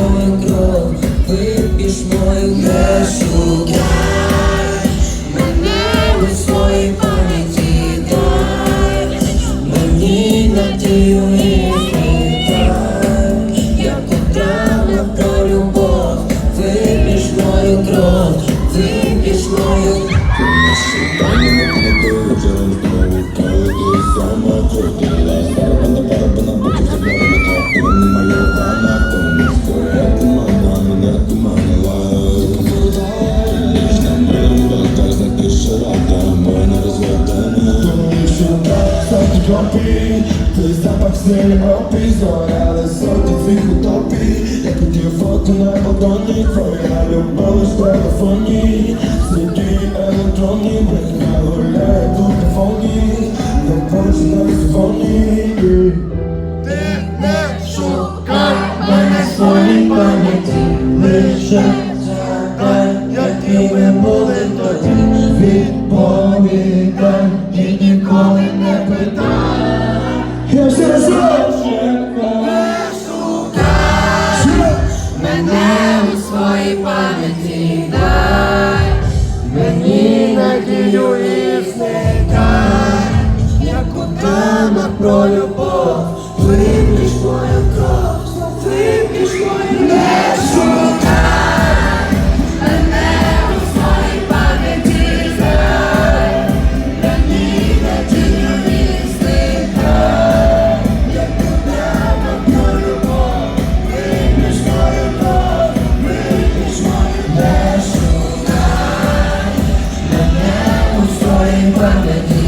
мою кров, вип'єш мою грешу дай мене у своїй пам'яті дай мені надію і дай, я потрапила про любов, вип'єш мою кров, вип'єш мою кров. Не передують, але утопій Твій запах сильно опізоряли сотні цих утопій. У хотів фото на подоні, твоя любов в телефоні Сиді електронні, брехня гуляє тут на фоні На кожному Ти не шукай мене своїй пам'яті Лише згадай, які ми були тоді. Відповідай. Мене у пам'яті дай, мені надію і дай, як у тема. from the